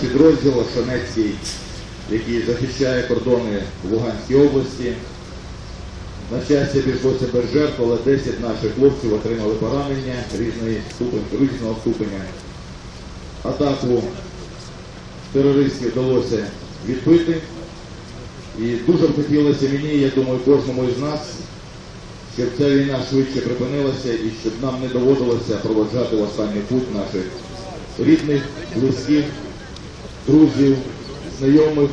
підрозділ Ошанецький, який захищає кордони в Луганській області. На щастя, обійшлося без жертв, але 10 наших хлопців отримали поранення різної різного ступеня. Атаку терористів вдалося відбити. І дуже б хотілося мені, я думаю, кожному із нас, щоб ця війна швидше припинилася і щоб нам не доводилося проводжати останній путь наших рідних, близьких, друзів, знайомих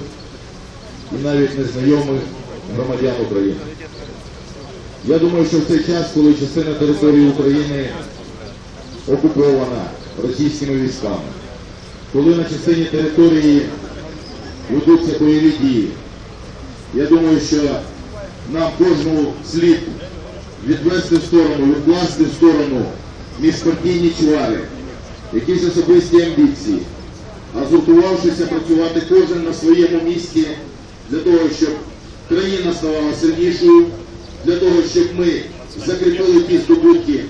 і навіть незнайомих громадян України. Я думаю, що в цей час, коли частина території України окупована російськими військами, коли на частині території ведуться бойові дії, я думаю, що нам кожному слід відвести в сторону, відкласти в сторону міжпартійні чвари, якісь особисті амбіції, а згуртувавшися працювати кожен на своєму місці для того, щоб країна ставала сильнішою, для того, щоб ми закріпили ті здобутки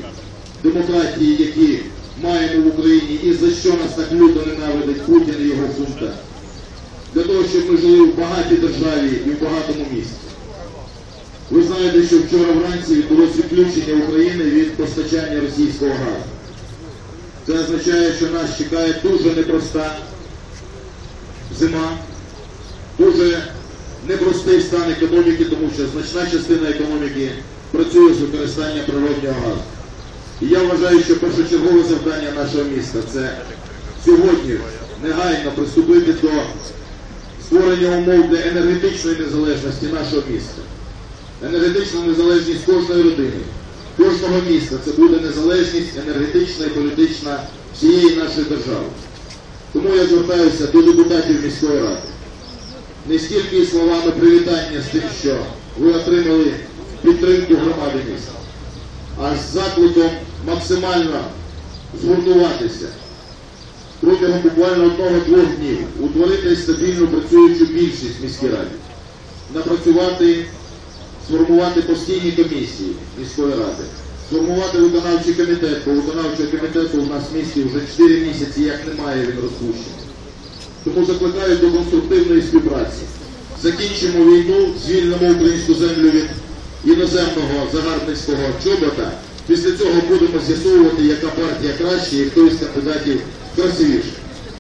демократії, які маємо в Україні, і за що нас так люто ненавидить Путін і його хунта. Для того, щоб ми жили в багатій державі і в багатому місті. Ви знаєте, що вчора вранці відбулося відключення України від постачання російського газу. Це означає, що нас чекає дуже непроста зима, дуже непростий стан економіки, тому що значна частина економіки працює з використанням природнього газу. І я вважаю, що першочергове завдання нашого міста це сьогодні негайно приступити до створення умов для енергетичної незалежності нашого міста. Енергетична незалежність кожної родини, кожного міста це буде незалежність енергетична і політична всієї нашої держави. Тому я звертаюся до депутатів міської ради. Не стільки словами привітання з тим, що ви отримали підтримку громади міста, а з закликом максимально згуртуватися. Протягом буквально одного-двох днів, утворити стабільну працюючу більшість в міській раді, напрацювати, сформувати постійні комісії міської ради, сформувати виконавчий комітет, бо виконавчого комітету у нас в місті вже 4 місяці як немає, він розпущений. Тому закликаю до конструктивної співпраці. Закінчимо війну, звільнимо українську землю від іноземного загарбницького чобота. Після цього будемо з'ясовувати, яка партія краще і хто із кандидатів красивіший.